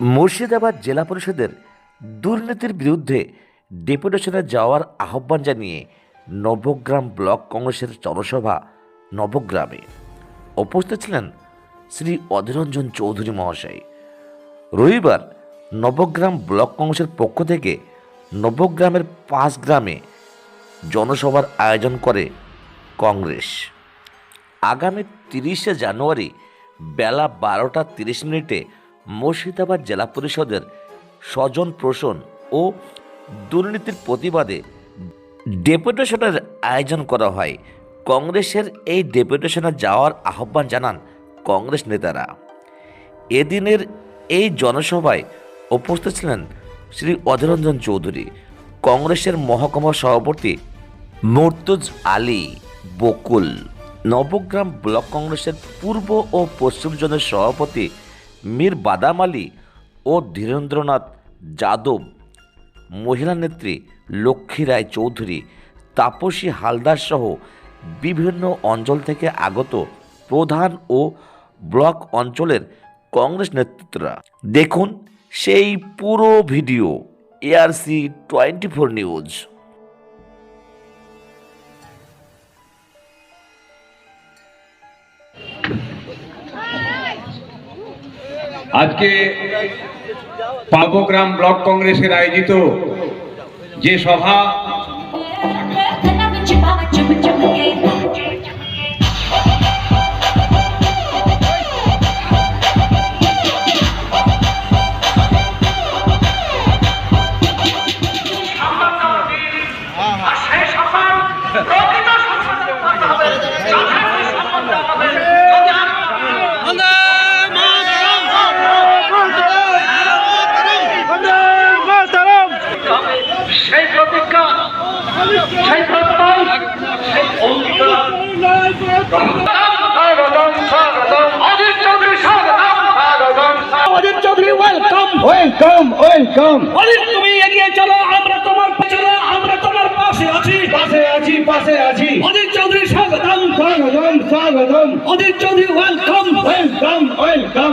মুর্শিদাবাদ জেলা পরিষদের দুর্নীতির বিরুদ্ধে ডেপুটেশনে যাওয়ার আহ্বান জানিয়ে নবগ্রাম ব্লক কংগ্রেসের জনসভা নবগ্রামে। উপস্থিত ছিলেন শ্রী অধীরঞ্জন চৌধুরী মহাশয়। রবিবার নবগ্রাম ব্লক কংগ্রেসের পক্ষ থেকে নবগ্রামের পাঁচ গ্রামে জনসভার আয়োজন করে কংগ্রেস। আগামী তিরিশে জানুয়ারি বেলা বারোটা তিরিশ মিনিটে মুর্শিদাবাদ জেলা পরিষদের স্বজন প্রসন ও দুর্নীতির প্রতিবাদে ডেপুটেশনের আয়োজন করা হয়। কংগ্রেসের এই ডেপুটেশনে যাওয়ার আহ্বান জানান কংগ্রেস নেতারা। এদিনের এই জনসভায় উপস্থিত ছিলেন শ্রী অধীরঞ্জন চৌধুরী, কংগ্রেসের মহকুমা সভাপতি মুর্তুজ আলী বকুল, নবগ্রাম ব্লক কংগ্রেসের পূর্ব ও পশ্চিম জোনের সভাপতি মীর বাদাম আলী ও ধীরেন্দ্রনাথ যাদব, মহিলা নেত্রী লক্ষ্মী রায় চৌধুরী, তাপসী হালদার সহ বিভিন্ন অঞ্চল থেকে আগত প্রধান ও ব্লক অঞ্চলের কংগ্রেস নেতৃত্বরা। দেখুন সেই পুরো video ARC twenty four news. আজকে পাবগ্রাম ব্লক কংগ্রেসের আয়োজিত যে সভা সেই সফল প্রকৃত সফলতা করতে হবে যথার্থ সফলতা আমাদের যদি আমরা হবে সেই প্রতিজ্ঞা সেই প্রত্যয় সেই অঙ্গীকার স্বাগতম স্বাগতম অজিত চৌধুরী স্বাগতম স্বাগতম Ajit Chowdhury welcome welcome welcome Ajit তুমি এগিয়ে চলো আমরা তোমার পেছনে আমরা তোমার পাশে আছি। পাশে আছি পাশে আছি। অজিত চৌধুরী স্বাগতম। স্বাগতম স্বাগতম। Ajit Chowdhury welcome welcome welcome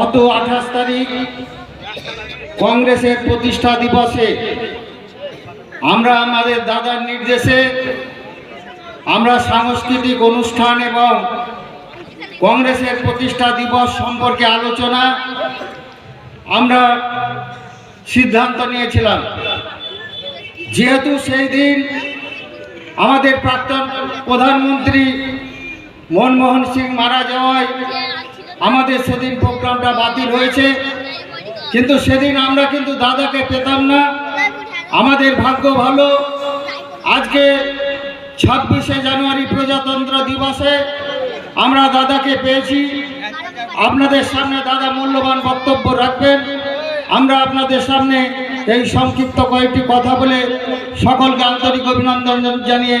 গত আঠাশ তারিখ কংগ্রেসের প্রতিষ্ঠা দিবসে আমরা আমাদের দাদার নির্দেশে আমরা সাংস্কৃতিক অনুষ্ঠান এবং কংগ্রেসের প্রতিষ্ঠা দিবস সম্পর্কে আলোচনা আমরা সিদ্ধান্ত নিয়েছিলাম। যেহেতু সেই দিন আমাদের প্রাক্তন প্রধানমন্ত্রী মনমোহন সিং মারা যাওয়ায় আমাদের সেদিন প্রোগ্রামটা বাতিল হয়েছে। কিন্তু সেদিন আমরা কিন্তু দাদাকে পেতাম না। আমাদের ভাগ্য ভালো। আজকে ছাব্বিশে জানুয়ারি প্রজাতন্ত্র দিবসে আমরা দাদাকে পেয়েছি। আপনাদের সামনে দাদা মূল্যবান বক্তব্য রাখবেন। আমরা আপনাদের সামনে এই সংক্ষিপ্ত কয়েকটি কথা বলে সকলকে আন্তরিক অভিনন্দন জানিয়ে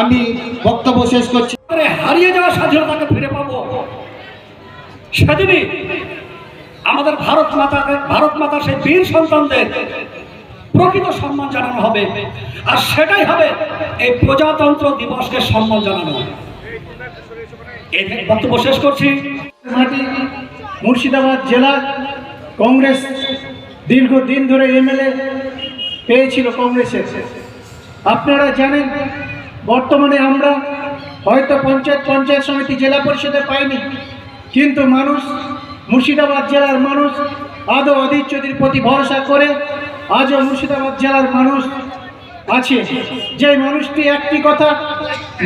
আমি বক্তব্য শেষ করছি। করে হারিয়ে যাওয়া স্বাধীনতাকে ফিরে পাবো। সেদিনই আমাদের ভারত মাতা ভারত মাতার সেই বীর সন্তানদের প্রকৃত সম্মান জানানো হবে। আর সেটাই হবে এই প্রজাতন্ত্র দিবসকে সম্মান জানানো। বক্তব্য শেষ করছি। মুর্শিদাবাদ জেলা কংগ্রেস দীর্ঘদিন ধরে এমএলএ পেয়েছিল কংগ্রেসের। আপনারা জানেন, বর্তমানে আমরা হয়তো পঞ্চায়েত পঞ্চায়েত সমিতি জেলা পরিষদে পাইনি। কিন্তু মানুষ, মুর্শিদাবাদ জেলার মানুষ আদৌ অধীর চৌধুরীর প্রতি ভরসা করে আজও মুর্শিদাবাদ জেলার মানুষ আছে। যে মানুষটি একটি কথা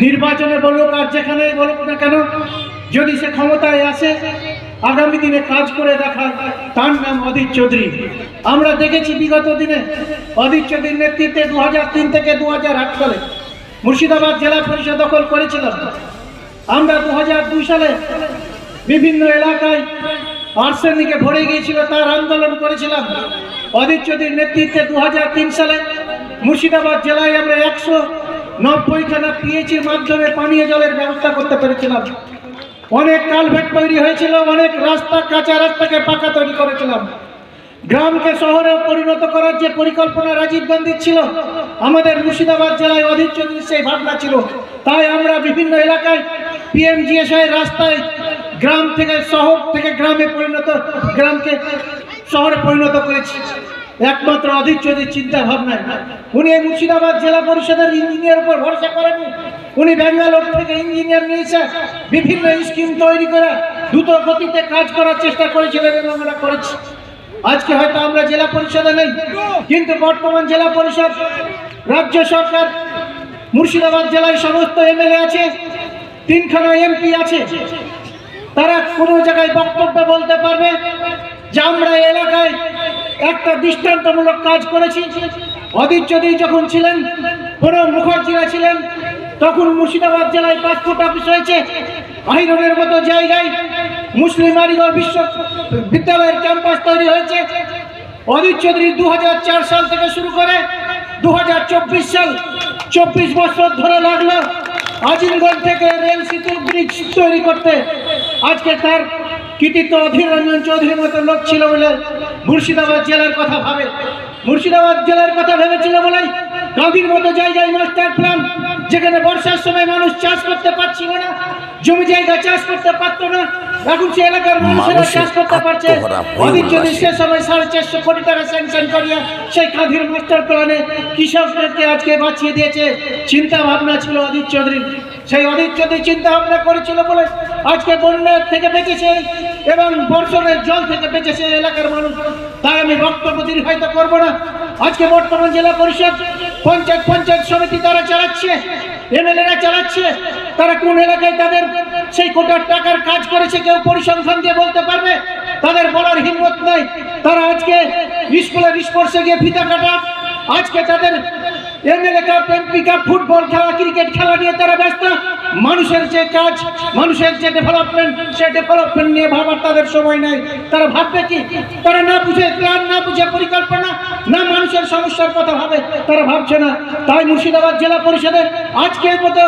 নির্বাচনে বলুক আর যেখানে বলুক না কেন, যদি সে ক্ষমতায় আসে, আগামী দিনে কাজ করে দেখা তার নাম অধীর চৌধুরী। আমরা দেখেছি বিগত দিনে অধীর চৌধুরীর নেতৃত্বে দু তিন থেকে দু হাজার আট সালে মুর্শিদাবাদ জেলা পরিষদ দখল করেছিলাম। আমরা দু সালে বিভিন্ন এলাকায় আর্সেনিকে ভরে গিয়েছিল, তার আন্দোলন করেছিলাম। অধীর চৌধুরীর নেতৃত্বে দু হাজার তিন সালে মুর্শিদাবাদ জেলায় আমরা একশো নব্বইখানা পিএইচির মাধ্যমে পানীয় জলের ব্যবস্থা করতে পেরেছিলাম। অনেক কালভেট তৈরি হয়েছিল, অনেক রাস্তা, কাঁচা রাস্তাকে পাকা তৈরি করেছিলাম। গ্রামকে শহরে পরিণত করার যে পরিকল্পনা রাজীব গান্ধীর ছিল, আমাদের মুর্শিদাবাদ জেলায় অধীর চৌধুরীর সেই ভাবনা ছিল। তাই আমরা বিভিন্ন এলাকায় পিএমজিএসআই রাস্তায় গ্রাম থেকে শহর থেকে গ্রামে পরিণত, গ্রামকে শহরে পরিণত করেছি। একমাত্র অধীর চৌধুরীর চিন্তা ভাবনায়। উনি এই মুর্শিদাবাদ জেলা পরিষদের ইঞ্জিনিয়ার উপর ভরসা করেননি। উনি ব্যাঙ্গালোর থেকে ইঞ্জিনিয়ার নিয়েছে। বিভিন্ন স্কিম তৈরি করে দ্রুত গতিতে কাজ করার চেষ্টা করেছিলেন এবং আমরা করেছি। আজকে হয়তো আমরা জেলা পরিষদে নেই, কিন্তু বর্তমান জেলা পরিষদ, রাজ্য সরকার, মুর্শিদাবাদ জেলায় সমস্ত এমএলএ আছে, তিনখানা এমপি আছে। তারা কোনো জায়গায় বক্তব্য বলতে পারবে যে আমরা এলাকায় একটা দৃষ্টান্তমূলক কাজ করেছি। অধীর চৌধুরী যখন ছিলেন প্রণব মুখার্জিরা ছিলেন, তখন মুর্শিদাবাদ জেলায় পাসপোর্ট অফিস হয়েছে। আহিরনের মতো জায়গায় মুসলিম আলিগড় বিশ্ব বিদ্যালয়ের ক্যাম্পাস তৈরি হয়েছে। অধীর চৌধুরী দু হাজার চার সাল থেকে শুরু করে দু হাজার চব্বিশ সাল চব্বিশ বছর ধরে লাগল আজিমগঞ্জ থেকে রেল সেতু ব্রিজ তৈরি করতে। আজকে তার কৃতিত্ব অধীর রঞ্জন চৌধুরীর মতো লোক ছিল বলে মুর্শিদাবাদ জেলার কথা ভাবে। মুর্শিদাবাদ জেলার কথা ভেবেছিল বলেই গাঁধীর মতো জায়গায় মাস্টার প্ল্যান যেখানে বর্ষার সময় মানুষ চাষ করতে পারছিল না জমি জায়গা চাষ করতে পারতো না এখন সে এলাকার মানুষেরা চাষ করতে পারছে। হয়ে অধীর সে সময় সাড়ে চারশো কোটি টাকা স্যাংশন করিয়া সেই কাঁধের মাস্টার প্ল্যানে কৃষকদেরকে আজকে বাঁচিয়ে দিয়েছে চিন্তা ভাবনা ছিল অধীর চৌধুরীর। সেই চৌধুরী চিন্তা ভাবনা করেছিল বলে আজকে বন্যার থেকে বেঁচেছে এবং বর্ষণের জল থেকে বেঁচেছে এলাকার মানুষ। তাই আমি বক্তব্য দীর্ঘায়িত করব না। আজকে বর্তমান জেলা পরিষদ পঞ্চায়েত পঞ্চায়েত সমিতি তারা চালাচ্ছে, এমএলএরা চালাচ্ছে। তারা কোন এলাকায় তাদের সেই কোটার টাকার কাজ করেছে কেউ পরিসংখ্যান দিয়ে বলতে পারবে? তাদের বলার হিম্মত নাই। তারা আজকে স্কুলের স্পর্শে গিয়ে ফিতা কাটা। আজকে তাদের এমএলএ কাপ এমপি ফুটবল খেলা ক্রিকেট খেলা নিয়ে তারা ব্যস্ত। মানুষের যে কাজ, মানুষের যে ডেভেলপমেন্ট সে ডেভেলপমেন্ট নিয়ে ভাবার তাদের সময় নাই। তারা ভাববে কি? তারা না বুঝে প্ল্যান না বুঝে পরিকল্পনা, না মানুষের সমস্যার কথা ভাবে, তারা ভাবছে না। তাই মুর্শিদাবাদ জেলা পরিষদের আজকের মতো,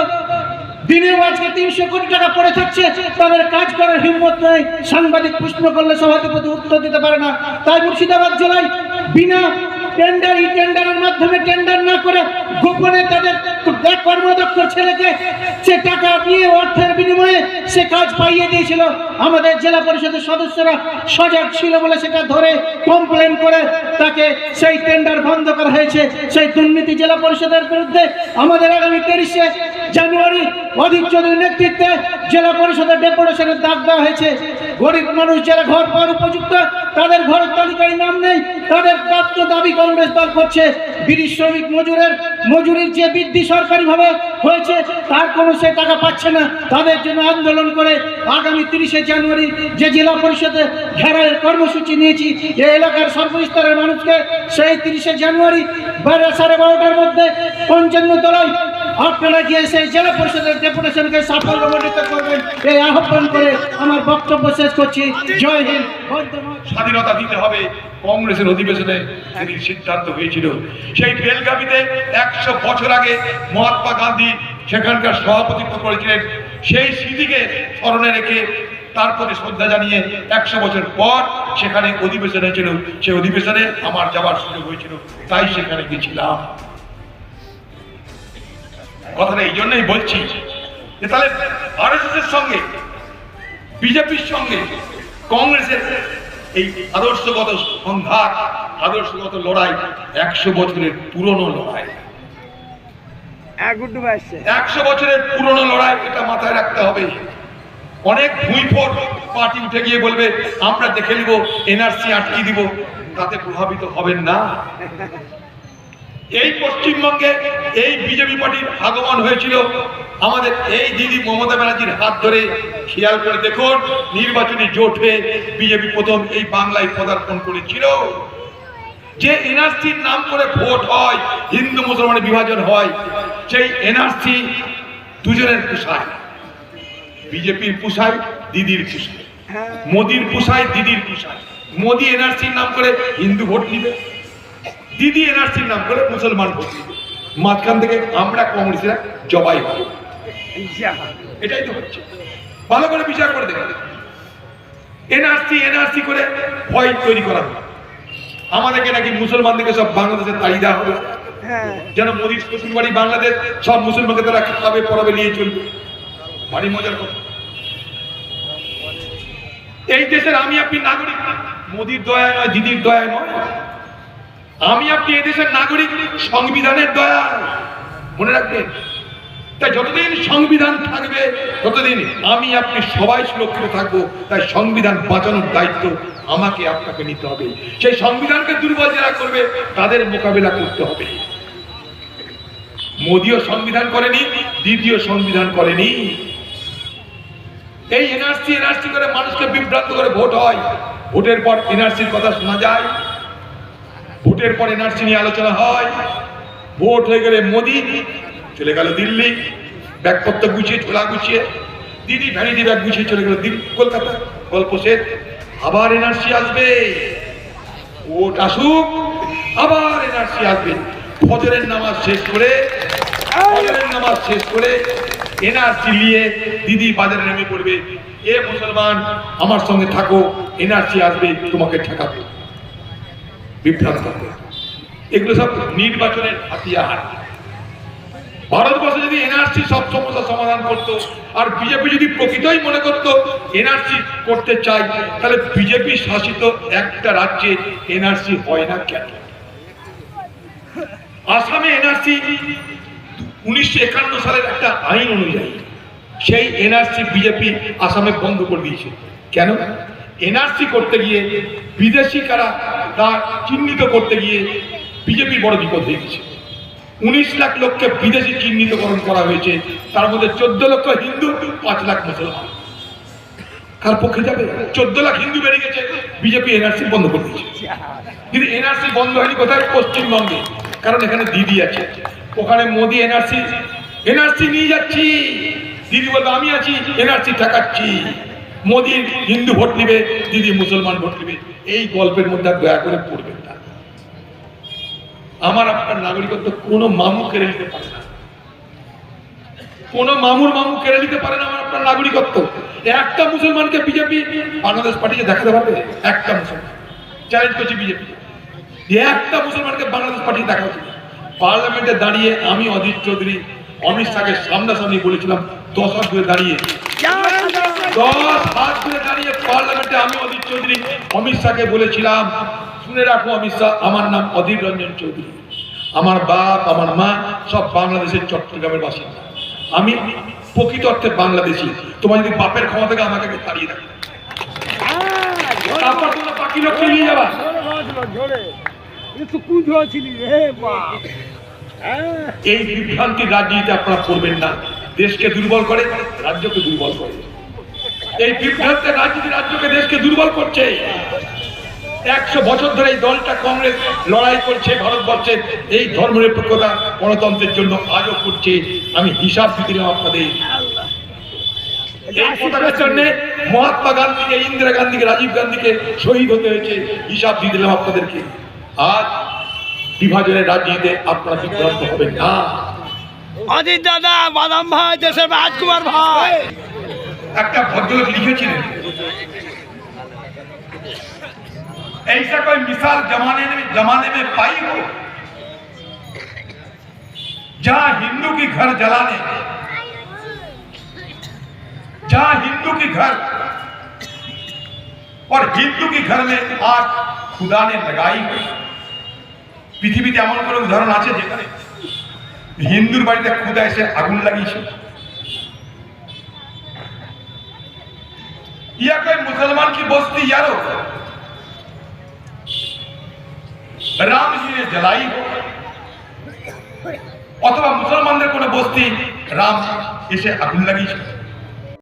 দিনেও আজকে তিনশো কোটি টাকা পড়ে থাকছে। তাদের কাজ করার হিম্মত নেই। সাংবাদিক প্রশ্ন করলে সভাধিপতি উত্তর দিতে পারে না। তাই মুর্শিদাবাদ জেলায় বিনা টেন্ডার ই টেন্ডারের মাধ্যমে টেন্ডার না করে গোপনে তাদের কর্মদক্ষ ছেলেকে সে টাকা দিয়ে অর্থের বিনিময়ে সে কাজ পাইয়ে দিয়েছিল। আমাদের জেলা পরিষদের সদস্যরা সজাগ ছিল বলে সেটা ধরে কমপ্লেন করে তাকে সেই টেন্ডার বন্ধ করা হয়েছে। সেই দুর্নীতি জেলা পরিষদের বিরুদ্ধে আমাদের আগামী তিরিশে জানুয়ারি অধীর চৌধুরীর নেতৃত্বে জেলা পরিষদের ডেপুটেশনের ডাক দেওয়া হয়েছে। গরিব মানুষ যারা ঘর পাওয়ার উপযুক্ত তাদের ঘরের তালিকায় নাম নেই, তাদের প্রাপ্ত দাবি কংগ্রেস দল করছে। বিড়ি শ্রমিক মজুরের, মজুরির যে বৃদ্ধি সরকারিভাবে হয়েছে, তার কোনো সে টাকা পাচ্ছে না। তাদের জন্য আন্দোলন করে আগামী তিরিশে জানুয়ারি যে জেলা পরিষদে ঘেরার কর্মসূচি নিয়েছি এই এলাকার সর্বস্তরের মানুষকে সেই তিরিশে জানুয়ারি, বারো সাড়ে বারোটার মধ্যে পঞ্চান্ন তলায় আপনারা গিয়ে সেই জেলা পরিষদের ডেপুটেশনকে সাফল্যমণ্ডিত করবেন। এই আহ্বান করে আমার বক্তব্য শেষ করছি। জয় হিন্দ। স্বাধীনতা দিতে হবে কংগ্রেসের অধিবেশনে সেদিন সিদ্ধান্ত হয়েছিল। সেই বেলগাবিতে একশো বছর আগে মহাত্মা গান্ধী সেখানকার সভাপতিত্ব করেছিলেন। সেই স্মৃতিকে স্মরণে রেখে তার প্রতি শ্রদ্ধা জানিয়ে একশো বছর পর সেখানে অধিবেশন হয়েছিল। সেই অধিবেশনে আমার যাওয়ার সুযোগ হয়েছিল, তাই সেখানে গেছিলাম। কথাটা এই জন্যই বলছি যে তাহলে আরএসএস এর সঙ্গে বিজেপির সঙ্গে কংগ্রেসের এই আদর্শগত সংঘাত আদর্শগত লড়াই একশো বছরের পুরনো লড়াই। একশো বছরের পুরনো লড়াই এটা মাথায় রাখতে হবে। অনেক ভুঁইফোর পার্টি উঠে গিয়ে বলবে আমরা দেখে নিব এনআরসি আটকে দিব তাতে প্রভাবিত হবেন না। এই পশ্চিমবঙ্গে এই বিজেপি পার্টির আগমন হয়েছিল। আমাদের এই দিদি মমতা ব্যানার্জির হাত ধরে খেয়াল করে দেখুন, নির্বাচনী জোট হয়ে বিজেপি প্রথম এই বাংলায় পদার্পণ করেছিল। যে এনআরসির নাম করে ভোট হয়, হিন্দু মুসলমানের বিভাজন হয়, সেই এনআরসি দুজনের পোষায়। বিজেপির পোষায়, দিদির পোষায়। মোদির পোষায়, দিদির পোষায়। মোদি এনআরসির নাম করে হিন্দু ভোট নিবে। দিদি এনআরসির নাম করে মুসলমান ভোট মাঝখান থেকে আমরা কংগ্রেসেরা জবাই হব এটাই তো হচ্ছে। ভালো করে বিচার করে দেখুন। এনআরসি এনআরসি করে ভয় তৈরি করা আমাদেরকে নাকি মুসলমানদেরকে সব বাংলাদেশে তাড়িয়ে দেওয়া হবে। যেন মোদীর শ্বশুর বাড়ি বাংলাদেশ সব মুসলমানকে তারা খাবে পড়াবে নিয়ে চলবে। বাড়ি মজার কথা। এই দেশের আমি আপনি নাগরিক মোদির দয়া নয় দিদির দয়া নয়। আমি আপনি এই দেশের নাগরিক, সংবিধানের দয়া মনে রাখবেন, তাই যতদিন সংবিধান থাকবে, ততদিন আমি আপনি সবাই সুরক্ষিত থাকব, তাই সংবিধান বাঁচানোর দায়িত্ব আমাকে আপনাকে নিতে হবে। সেই সংবিধানকে দুর্বল যারা করবে, তাদের মোকাবিলা করতে হবে। মোদিও সংবিধান করেনি, দ্বিতীয় সংবিধান করেনি। এই এনআরসি এনআরসি করে মানুষকে বিভ্রান্ত করে ভোট হয়। ভোটের পর এনআরসির কথা শোনা যায়। ভোটের পর এনআরসি নিয়ে আলোচনা হয়। ভোট হয়ে গেলে মোদি, চলে গেল দিল্লি, ব্যাগপত্র গুছিয়ে ঝোলা গুছিয়ে, দিদি ভ্যানিটি ব্যাগ গুছিয়ে চলে গেল দিল্লি কলকাতা। গল্প শেষ। আবার এনআরসি আসবে। ভোট আসুক, আবার এনআরসি আসবে। ফজরের নামাজ শেষ করে, ফজরের নামাজ শেষ করে এনআরসি নিয়ে দিদি বাজারে নেমে পড়বে। এ মুসলমান, আমার সঙ্গে থাকো, এনআরসি আসবে, তোমাকে ঠেকাবো। বিভ্রান্ত। এগুলো সব নির্বাচনের হাতিয়ার। ভারতবর্ষে যদি এনআরসি সব সমস্যার সমাধান করত, আর বিজেপি যদি প্রকৃতই মনে করত এনআরসি করতে চাই তাহলে বিজেপি শাসিত একটা রাজ্যে এনআরসি হয় না কেন? আসামে এনআরসি উনিশশো একান্ন সালের একটা আইন অনুযায়ী সেই এনআরসি বিজেপি আসামে বন্ধ করে দিয়েছে। কেন? এনআরসি করতে গিয়ে বিদেশি কারা তা চিহ্নিত করতে গিয়ে বিজেপির বড় বিপদ হয়ে উনিশ লাখ লোককে বিদেশি চিহ্নিতকরণ করা হয়েছে, তার মধ্যে চোদ্দ লক্ষ হিন্দু, পাঁচ লাখ মুসলমান। কার পক্ষে যাবে? চোদ্দ লাখ হিন্দু বেরিয়ে গেছে, বিজেপি, এনআরসি বন্ধ করে দিয়েছে। কিন্তু এনআরসি বন্ধ হয়নি কোথায়? পশ্চিমবঙ্গে। কারণ এখানে দিদি আছে। ওখানে মোদি, এনআরসি এনআরসি নিয়ে যাচ্ছি। দিদি বলবে, আমি আছি, এনআরসি ঠেকাচ্ছি। মোদি হিন্দু ভোট নিবে, দিদি মুসলমান ভোট নিবে, এই গল্পের মধ্যে আর দয়া করে পড়বেন না। আমার আপনার নাগরিকত্ব কোনো মামু কেড়ে নিতে পারে না। কোন মামুর মামু কেড়ে নিতে পারে না আমার আপনার নাগরিকত্ব। একটা মুসলমানকে বিজেপি বাংলাদেশ পার্টিকে দেখাতে পারবে? একটা মুসলমান। চ্যালেঞ্জ করছি বিজেপি একটা মুসলমানকে বাংলাদেশ পার্টি দেখা উচিত পার্লামেন্টে দাঁড়িয়ে আমি অজিত চৌধুরী অমিত শাহকে সামনাসামনি বলেছিলাম দশ হাত ধরে দাঁড়িয়ে। দশ হাত ধরে দাঁড়িয়ে পার্লামেন্টে আমি অজিত চৌধুরী অমিত শাহকে বলেছিলাম, শুনে রাখো অমিত শাহ, আমার নাম অধীর রঞ্জন চৌধুরী। আমার বাপ, আমার মা সব বাংলাদেশের চট্টগ্রামের বাসিন্দা। আমি প্রকৃত অর্থে বাংলাদেশি। তোমার যদি বাপের ক্ষমতা থেকে, আমাকে তাড়িয়ে রাখো এই বিভ্রান্তির রাজনীতি আপনারা করবেন না। দেশকে দুর্বল করে, রাজ্যকে দুর্বল করে। এই বিভ্রান্তের রাজনীতি রাজ্যকে দেশকে দুর্বল করছে। একশো বছর ধরে এই দলটা কংগ্রেস লড়াই করছে, ভারতবর্ষের এই ধর্মনিরপেক্ষতা গণতন্ত্রের জন্য আজও করছে। আমি হিসাব দিলাম আপনাদের। এই পতাকার জন্য মহাত্মা গান্ধীকে, ইন্দিরা গান্ধীকে, রাজীব গান্ধীকে শহীদ হতে হয়েছে। হিসাব দিয়ে দিলাম আপনাদেরকে। আজ বিভাজনের রাজনীতিতে আপনারা বিভ্রান্ত হবেন না। অজিত দাদা বাদাম ভাই দেশের রাজকুমার ভাই একটা ভদ্রলোক লিখেছিলেন ऐसा कोई मिसाल जमाने में जमाने में पाई हो जहां हिंदू की घर जलाने जहां हिंदू की घर और हिंदू की घर में आग खुदा ने लगाई हो পৃথিবীতে এমন কোনো উদাহরণ আছে যেখানে হিন্দুর বাড়িতে খুদা এসে আগুন লাগিয়েছে या कोई मुसलमान की बस्ती यारो राम जी ने जलाई हो অথবা মুসলমানদের কোনো বস্তি রাম এসে আগুন লাগিয়েছিল